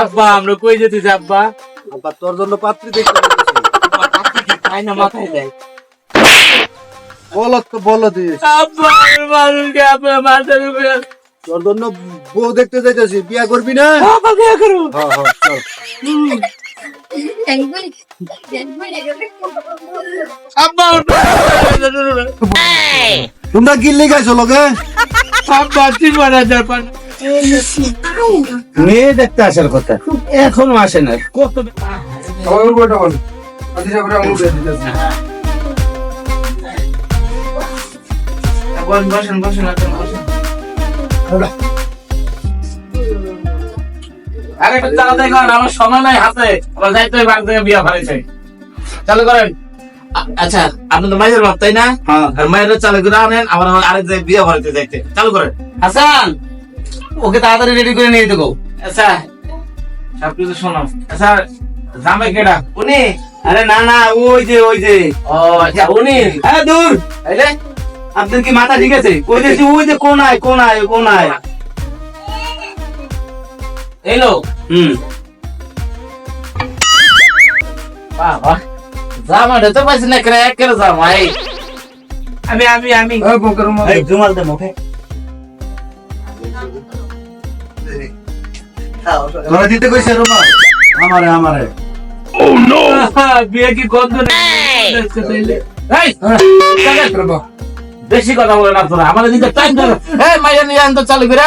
আব্বা আমরা কই যেতেছি আব্বা আব্বা তোর জন্য পাত্রী দেখতে যেতেছি। না মাথায় দেয় বলত তো বলো দিস আব্বা মানুষকে আপনার মাথার উপরে তোর জন্য বউ দেখতে যাইতেছি বিয়া করবি না আব্বা বিয়ে করো হ্যাঁ হ্যাঁ চল আব্বা তোমরা গিল্লি গাইছো লোকে মেয়ে দেখতে আসার কথা। এখনও আসে না। কত বসেন বসেন আরে একটু তাড়াতাড়ি আমার সময় নাই হাতে। আমার যাইতে বাড়ি থেকে বিয়া ফেলেছে চালু করেন। আচ্ছা আপনি তো মায়ের বাপ তাই না? হ্যাঁ। আর মায়ের চালু করে আনেন আবার আমার আরেক জায়গায় বিয়া ভরাইতে যাইতে। চালু করেন। হাসান ওকে তাড়াতাড়ি রেডি করে নিয়ে দেবো আচ্ছা সব কিছু শোনো আচ্ছা জামাই কেডা? উনি। আরে না না ওই যে ওই যে। ও আচ্ছা উনি। আরে দূর। তাইলে আপনার কি মাথা ঠিক আছে? ওই যে ওই যে কোনায় কোনায় কোনায়। এই লোক হুম। বাহ বাহ জামাটা তো পাইছি না করে এক করে জামাই। আমি আমি আমি। এই জুমাল দে মুখে। তোরা দিতে কইছে রোমা আমারে আমারে। বিয়ে কি গন্ধ নেই? এই, দেখেন। বেশি কথা বলে না তোরা আমাদের দিকে টাইম ধরো এই মাইয়া নিয়ে আনতো চালু করে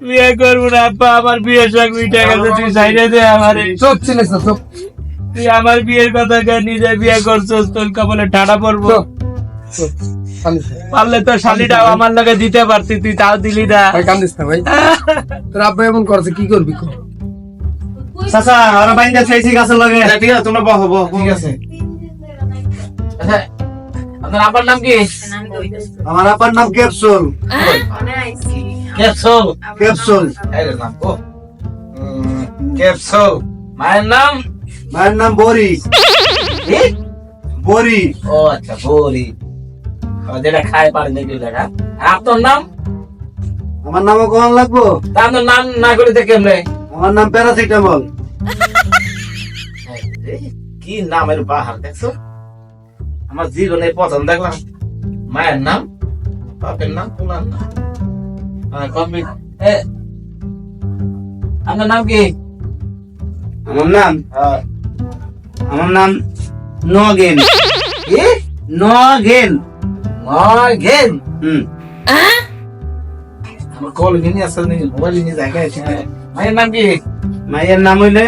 বিয়ে করব না আব্বা আমার বিয়ের সব মিটে গেছে তুই সাইডে দে আমার। ছিলিস না চুপ। তুই আমার বিয়ের কথা কে নিজে বিয়ে করছিস তোর কপালে ঠাডা পড়ব। পারলে তো শালিটাও আমার লগে দিতে পারতি তুই তাও দিলি না। ভাই কান্দিস না ভাই। তোর আব্বা এমন করছে কি করবি কর। চাচা ওরা বাইন্দা চাইছি গাছের লগে। আচ্ছা, ঠিক আছে তোমরা বহো বহো ঠিক আছে। আচ্ছা আপনার আব্বার নাম কি? আমার আপার নাম ক্যাপসুল ক্যাপসুল। ক্যাপসুল। এর নাম ও। ক্যাপসুল। মায়ের নাম? মায়ের নাম বরি বরি ও আচ্ছা ও, যেটা খায় পারে নাকি লেখা আর আপনার নাম? আমার নামও কখন লাগবো? তা আপনার নাম না করে দেখে এমনি আমার নাম প্যারাসিটামল। কি নামের বাহার দেখছ? আমার জীবনে পছন্দ দেখলাম। মায়ের নাম? বাপের নাম? তোমার নাম? আপনার নাম কি আমার নাম? আহ, আমার নাম নগেন। কি? নগেন। নয় ঘেন হুম আমার কল গিনি আসল নি মোবাইল নিয়ে আছে। মায়ের নাম কি? মায়ের নাম হইলে?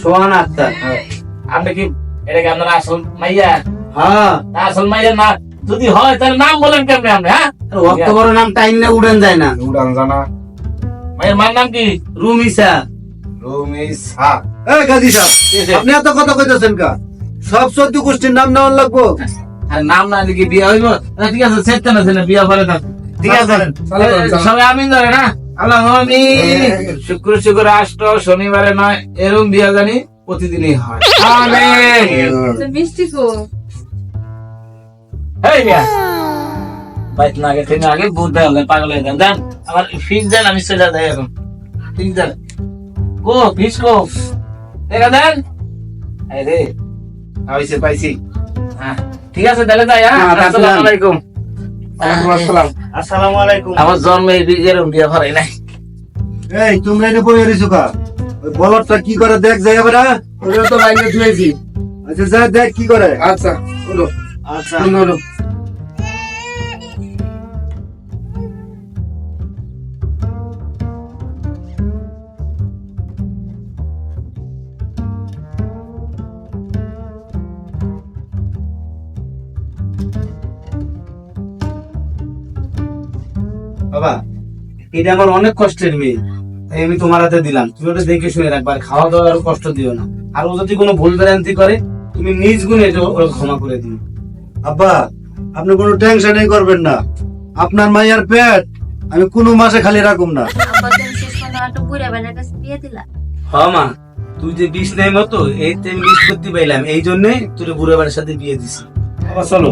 সোহান আক্তার। আপনি কি এটা কি আপনার আসল মাইয়া? হ্যাঁ। আসল মাইয়া না যদি হয় তাহলে নাম বলেন কেমনে আপনি হ্যাঁ? অত বড় নাম টাইনে উড়েন যায় না। উড়ান জানা মায়ের মায়ের নাম কি? রুমিসা রুমিসা এই গাজী সাহেব আপনি এত কথা কইতেছেন কা? সব চোদ্দ গোষ্ঠীর নাম নেওয়ার লাগবো? আর নাম না লিখে বিয়ে হইব? না, ঠিক আছে সেট না সেটা বিয়ে করে থাক ঠিক আছে চালু করুন, চালু। সবাই আমিন ধরে না? আল্লাহ আমি শুক্র শুক্র আষ্ট শনিবারে নয় এরকম বিয়া জানি প্রতিদিনই হয়। আমিন। মিষ্টি কো মিয়া বাইক না আগে ট্রেনে আগে ভূত দেয় হলে পাগল হয়ে যান। দেন আমার ফিস দেন আমি সেটা দেয় এখন। ফিস দেন। ও ফিস কো। দেখা দেন। এই আইসে পাইছি। হ্যাঁ ঠিক আছে তাহলে যাই হ্যাঁ। আসসালামু আলাইকুম। আসসালাম। আসসালামু আলাইকুম। আমার জন্মে ভরাই নাই। এই তোমরা এটা বই এরিছো কা? ওই কি করে দেখ যায় এবারে ওটা তো লাইনে ধুয়েছি আচ্ছা যা দেখ কি করে? আচ্ছা আচ্ছা। বাবা এটা আমার অনেক কষ্টের মেয়ে। তাই আমি তোমার হাতে দিলাম। তুমি ওটা দেখে শুনে রাখবার খাওয়া দাওয়া আরও কষ্ট দিও না। আর ও যদি কোনো ভুল ভ্রান্তি করে তুমি নিজ গুণে এটা ওরা ক্ষমা করে দিও। আব্বা আপনি কোনো টেনশনই করবেন না। আপনার মাইয়ার পেট আমি কোনো মাসে খালি রাখুম না। আব্বা তুমি শেষ পর্যন্ত একটা বুড়া বেলার কাছে বিয়ে দিলা। হ মা তুই যে বিষ নেই মতো এই আমি বিষ করতে পাইলাম। এই জন্যে তোর বুড়ো বাড়ির সাথে বিয়ে দিছি। বাবা চলো।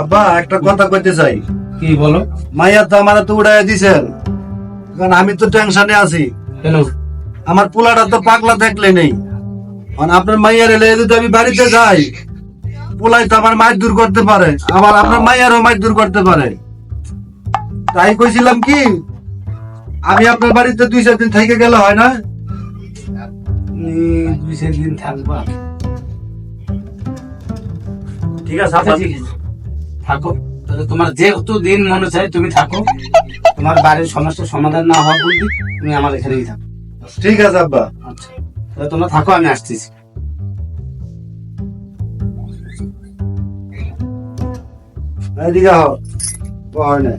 আব্বা একটা কথা কইতে চাই। কি বলো? মাইয়া তো আমার তো উড়াই দিছেন। কারণ আমি তো টেনশনে আছি। কেন আমার পোলাটা তো পাগলা দেখলে নেই। মানে আপনার মাইয়ার এলে যদি আমি বাড়িতে যাই পোলাই তো আমার মাছ দূর করতে পারে। আবার আপনার মাইয়ারও মাছ দূর করতে পারে। তাই কইছিলাম কি আমি আপনার বাড়িতে দুই চার দিন থেকে গেলে হয় না? দুই চার দিন থাকবা। ঠিক আছে আচ্ছা ঠিক আছে। থাকো। তাহলে তোমার যেহেতু দিন মনে চাই তুমি থাকো। তোমার বাড়ির সমস্যার সমাধান না হওয়া বলতে তুমি আমার এখানেই থাকো। ঠিক আছে আব্বা। আচ্ছা। তাহলে তোমরা থাকো আমি আসতেছি। এদিকে হও হয় না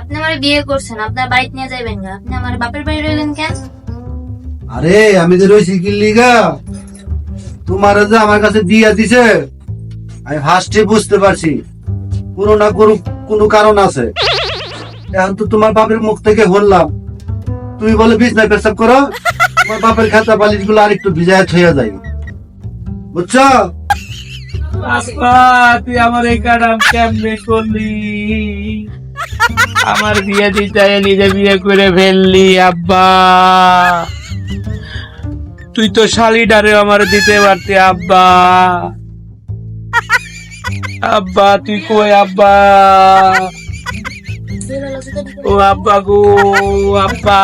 আপনি আমার বিয়ে করছেন আপনার বাড়িতে নিয়ে না। আপনি আমার বাপের বাড়ি রইলেন কেন? আরে আমি যে রয়েছি কি লিগা? তোমার যে আমার কাছে দিয়া দিছে আমি ফার্স্টে বুঝতে পারছি। কোনো না কোনো কোনো কারণ আছে। এখন তো তোমার বাপের মুখ থেকে শুনলাম তুমি বলে বিছনায় পেশাব করো তোমার বাপের খাতা বালিশগুলো আরেকটু ভিজায় থইয়া যায় বুঝছ? আব্বা, তুই আমার এই কারাম কেমনে করলি? আমার বিয়ে দিতে নিজে বিয়ে করে ফেললি, আব্বা। তুই তো শালিডারে আমার দিতে পারতি, আব্বা। আব্বা, তুই কই, আব্বা? ও আব্বা গো, আব্বা।